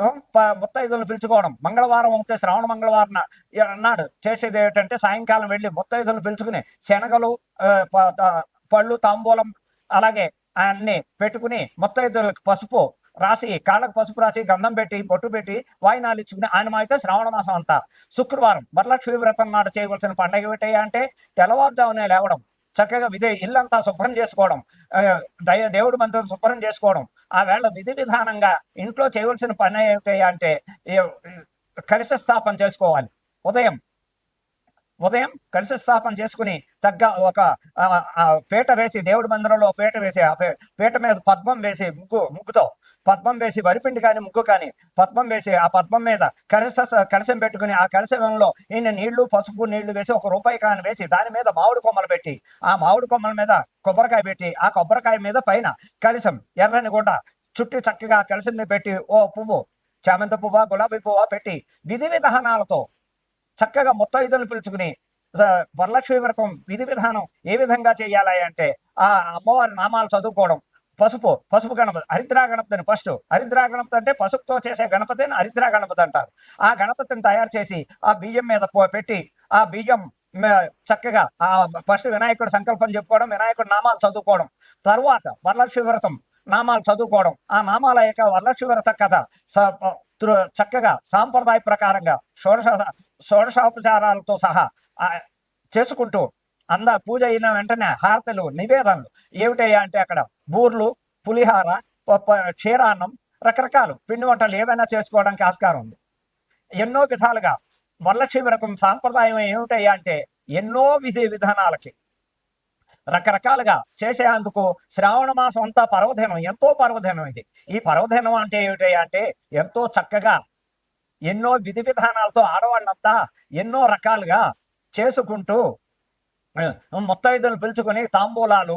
ముత్తైదులను పిలుచుకోవడం. మంగళవారం అయితే శ్రావణ మంగళవారం నాడు చేసేది ఏమిటంటే సాయంకాలం వెళ్ళి ముత్తైదులను పిలుచుకుని శనగలు ప- త- పళ్ళు తాంబూలం అలాగే అన్ని పెట్టుకుని ముత్తైదులకు పసుపు రాసి కాళ్ళకు పసుపు రాసి గంధం పెట్టి బొట్టు పెట్టి వాయినాలు ఇచ్చుకుని ఆయన అయితే శ్రావణ మాసం అంతా. శుక్రవారం వరలక్ష్మి వ్రతం నాడు చేయవలసిన పండగ ఏమిటయ్యా అంటే తెల్లవారుజామునే లేవడం. చక్కగా విదే ఇల్లంతా శుభ్రం చేసుకోవడం. దయ దేవుడి మందిరం శుభ్రం చేసుకోవడం. ఆ వేళ విధి విధానంగా ఇంట్లో చేయవలసిన పని ఏమిటయ్యా అంటే కలిసి స్థాపన చేసుకోవాలి. ఉదయం ఉదయం కలిసి స్థాపన చేసుకుని తగ్గ ఒక పీట వేసి దేవుడి మందిరంలో పీట వేసి ఆ పీట మీద పద్మం వేసి ముగ్గు ముగ్గుతో పద్మం వేసి వరిపిండి కానీ ముగ్గు కానీ పద్మం వేసి ఆ పద్మం మీద కలశ కలసం పెట్టుకుని ఆ కలసంలో ఈయన నీళ్ళు పసుపు నీళ్ళు వేసి ఒక రూపాయి కాని వేసి దాని మీద మామిడి కొమ్మలు పెట్టి ఆ మామిడి కొమ్మల మీద కొబ్బరికాయ పెట్టి ఆ కొబ్బరికాయ మీద పైన కలిసం ఎర్రని గుండ చుట్టి చక్కగా ఆ మీద పెట్టి ఓ పువ్వు చామంతి పువ్వా గులాబీ పువ్వా పెట్టి విధి విధానాలతో చక్కగా ముత్తైదులు పిలుచుకుని వరలక్ష్మి వ్రతం విధి విధానం ఏ విధంగా చేయాలి అంటే ఆ అమ్మవారి నామాలు చదువుకోవడం. పసుపు పసుపు గణపతి హరిద్రా గణపతిని ఫస్ట్. హరిద్రా గణపతి అంటే పసుపుతో చేసే గణపతిని హరిద్రా గణపతి అంటారు. ఆ గణపతిని తయారు చేసి ఆ బియ్యం మీద పెట్టి ఆ బియ్యం చక్కగా ఆ ఫస్ట్ వినాయకుడు సంకల్పం చెప్పుకోవడం వినాయకుడు నామాలు చదువుకోవడం. తర్వాత వరలక్ష్మి వ్రతం నామాలు చదువుకోవడం. ఆ నామాల యొక్క వరలక్ష్మి వ్రత కథ స- చక్కగా సాంప్రదాయ ప్రకారంగా షోడశ షోడశోపచారాలతో సహా చేసుకుంటూ అంద పూజ అయిన వెంటనే హారతలు నివేదనలు ఏమిటయ్యా అంటే అక్కడ బూర్లు పులిహార క్షీరాన్నం రకరకాలు పిండి వంటలు ఏవైనా చేసుకోవడానికి ఆస్కారం ఉంది. ఎన్నో విధాలుగా వరలక్ష్మి వ్రతం సాంప్రదాయం ఏమిటయ్యా అంటే ఎన్నో విధి విధానాలకి రకరకాలుగా చేసేందుకు శ్రావణ మాసం అంతా పర్వదినం ఎంతో పర్వదినం ఇది. ఈ పర్వదినం అంటే ఏమిటయ్యా అంటే ఎంతో చక్కగా ఎన్నో విధి విధానాలతో ఆడవాళ్ళంతా ఎన్నో రకాలుగా చేసుకుంటూ ఆ, ముత్తైదులు పిలుచుకొని తాంబూలాలు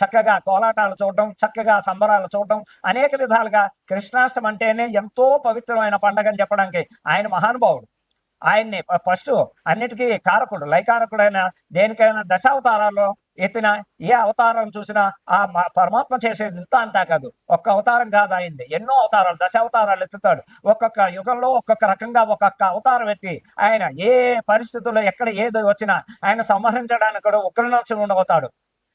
చక్కగా కోలాటాలు చూడడం చక్కగా సంబరాలు చూడడం అనేక విధాలుగా కృష్ణాష్టమి అంటేనే ఎంతో పవిత్రమైన పండగ అని చెప్పడానికి ఆయన మహానుభావుడు. ఆయన్ని ఫస్ట్ అన్నిటికీ కారకుడు లైకారకుడైన దేనికైనా దశావతారాల్లో ఎత్తిన ఏ అవతారం చూసినా ఆ పరమాత్మ చేసేది ఇంత అంతా కాదు. ఒక్క అవతారం కాదు అయింది ఎన్నో అవతారాలు దశావతారాలు ఎత్తుతాడు. ఒక్కొక్క యుగంలో ఒక్కొక్క రకంగా ఒక్కొక్క అవతారం ఎత్తి ఆయన ఏ పరిస్థితుల్లో ఎక్కడ ఏది వచ్చినా ఆయన సంహరించడానికి కూడా ఉగ్రనరసింహుడు ఉండబోతాడు.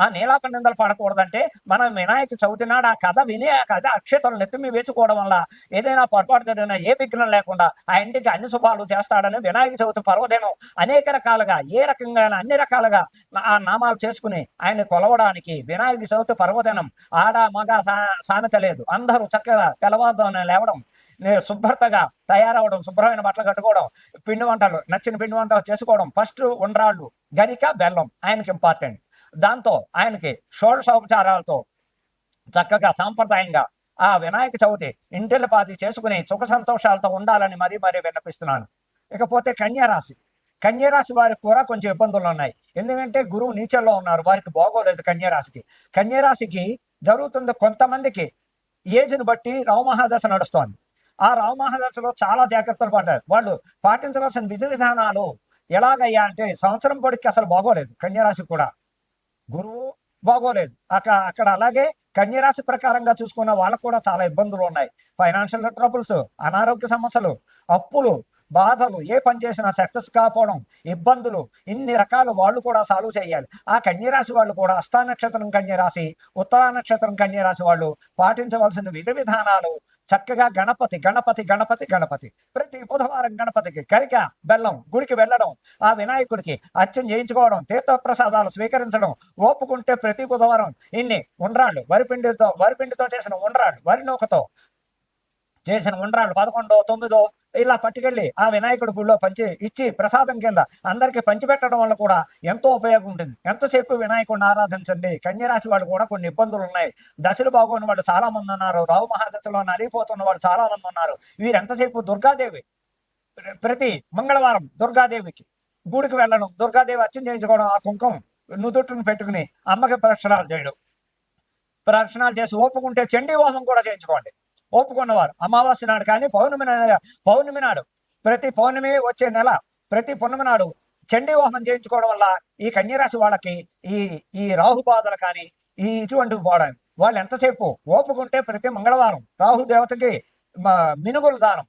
ఆ నీలాప నిందలు పడకూడదంటే మనం వినాయక చవితి నాడు ఆ కథ విని ఆ కథ అక్షతలు నెత్తిమి వేసుకోవడం వల్ల ఏదైనా పొరపాటు జరిగినా ఏ విఘ్నం లేకుండా ఆ ఇంటికి అన్ని శుభాలు చేస్తాడని వినాయక చవితి పర్వదినం అనేక రకాలుగా ఏ రకంగా అన్ని రకాలుగా ఆ నామాలు చేసుకుని ఆయన కొలవడానికి వినాయక చవితి పర్వదినం ఆడ మగ సా- సామెత లేదు. అందరూ చక్కగా తెల్లవారుజామున లేవడం శుభ్రతగా తయారవడం శుభ్రమైన బట్టలు కట్టుకోవడం పిండి వంటలు నచ్చిన పిండి వంటలు చేసుకోవడం ఫస్ట్ ఉండ్రాళ్ళు గరిక బెల్లం ఆయనకి ఇంపార్టెంట్. దాంతో ఆయనకి షోడశోపచారాలతో చక్కగా సాంప్రదాయంగా ఆ వినాయక చవితి ఇంటిల చేసుకుని సుఖ సంతోషాలతో ఉండాలని మరీ మరీ విన్నపిస్తున్నాను. ఇకపోతే కన్యారాశి. కన్యారాశి వారికి కూడా కొంచెం ఇబ్బందులు ఉన్నాయి. ఎందుకంటే గురువు నీచల్లో ఉన్నారు. వారికి బాగోలేదు కన్యారాశికి. కన్యారాశికి జరుగుతుంది కొంతమందికి ఏజ్ని బట్టి రావమహాదశ నడుస్తోంది. ఆ రావమహాదశలో చాలా జాగ్రత్తలు పడ్డారు. వాళ్ళు పాటించవలసిన విధి విధానాలు ఎలాగయ్యా అంటే సంవత్సరం పొడికి అసలు బాగోలేదు. కన్యారాశి కూడా గురువు బాగోలేదు. అక్కడ అక్కడ అలాగే కన్యరాశి ప్రకారంగా చూసుకున్న వాళ్ళకు కూడా చాలా ఇబ్బందులు ఉన్నాయి. ఫైనాన్షియల్ ట్రబుల్స్ అనారోగ్య సమస్యలు అప్పులు బాధలు ఏ పని చేసినా సక్సెస్ కాకపోవడం ఇబ్బందులు ఇన్ని రకాలు వాళ్ళు కూడా సాల్వ్ చేయాలి. ఆ కన్యరాశి వాళ్ళు కూడా అస్థా నక్షత్రం కన్యరాశి ఉత్తరా నక్షత్రం కన్యరాశి వాళ్ళు పాటించవలసిన విధి విధానాలు చక్కగా గణపతి గణపతి గణపతి గణపతి. ప్రతి బుధవారం గణపతికి కరిక బెల్లం గుడికి వెళ్ళడం ఆ వినాయకుడికి అచ్చం చేయించుకోవడం తీర్థప్రసాదాలు స్వీకరించడం ఓపుకుంటే ప్రతి బుధవారం ఇన్ని ఉండ్రాళ్ళు. వరిపిండితో వరిపిండితో చేసిన ఉండ్రాళ్ళు వరి నూకతో చేసిన ఉండ్రాళ్ళు. పదకొండో తొమ్మిదో ఇలా పట్టుకెళ్ళి ఆ వినాయకుడి గుళ్ళో పంచి ఇచ్చి ప్రసాదం కింద అందరికి పంచిపెట్టడం వల్ల కూడా ఎంతో ఉపయోగం ఉంటుంది. ఎంతసేపు వినాయకుడిని ఆరాధించండి? కన్యరాశి వాళ్ళు కూడా కొన్ని ఇబ్బందులు ఉన్నాయి. దశలు బాగోని వాళ్ళు చాలా మంది ఉన్నారు. రావు మహాదశలో నలిగిపోతున్న వాళ్ళు చాలా మంది ఉన్నారు. వీరు ఎంతసేపు దుర్గాదేవి ప్ర- ప్రతి మంగళవారం దుర్గాదేవికి గుడికి వెళ్ళడం దుర్గాదేవి అర్చన చేయించుకోవడం ఆ కుంకుమ నుదుట్టును పెట్టుకుని అమ్మకి ప్రక్షణాలు చేయడం. ప్రక్షణాలు చేసి ఓపుకుంటే చండీ హోమం కూడా చేయించుకోండి. ఒప్పుకున్నవారు. అమావాస్య నాడు కానీ పౌర్ణమి పౌర్ణమి నాడు. ప్రతి పౌర్ణమి వచ్చే నెల ప్రతి పౌర్ణమి నాడు చండీ హోమం చేయించుకోవడం వల్ల ఈ కన్యరాశి వాళ్ళకి ఈ ఈ రాహు బాధలు కానీ ఈ ఇటువంటివి పోవడం వాళ్ళు ఎంతసేపు ఓపుకుంటే ప్రతి మంగళవారం రాహు దేవతకి మినుగుల దానం.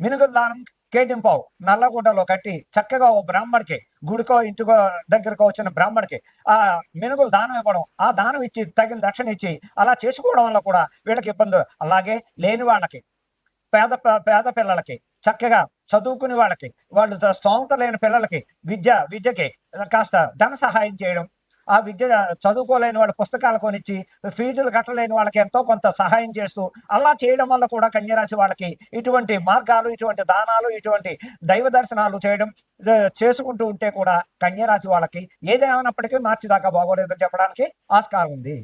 మినుగుల దానం కేటింపావు నల్లగుడ్డలో కట్టి చక్కగా ఓ బ్రాహ్మడికి గుడికో ఇంటికో దగ్గరకో వచ్చిన బ్రాహ్మడికి ఆ మెనుగులు దానం ఇవ్వడం ఆ దానం ఇచ్చి తగిన దక్షిణ ఇచ్చి అలా చేసుకోవడం వల్ల కూడా వీళ్ళకి ఇబ్బంది. అలాగే లేని వాళ్ళకి పేద పేద పిల్లలకి చక్కగా చదువుకునే వాళ్ళకి వాళ్ళు స్తోమత లేని పిల్లలకి విద్య విద్యకి కాస్త ధన సహాయం చేయడం ఆ విద్య చదువుకోలేని వాళ్ళ పుస్తకాలు కొనిచ్చి ఫీజులు కట్టలేని వాళ్ళకి ఎంతో కొంత సహాయం చేస్తూ అలా చేయడం వల్ల కూడా కన్యరాశి వాళ్ళకి ఇటువంటి మార్గాలు ఇటువంటి దానాలు ఇటువంటి దైవ దర్శనాలు చేయడం చేసుకుంటూ ఉంటే కూడా కన్యరాశి వాళ్ళకి ఏదేమైనప్పటికీ మార్చి దాకా బాగోలేదని చెప్పడానికి ఆస్కారం ఉంది.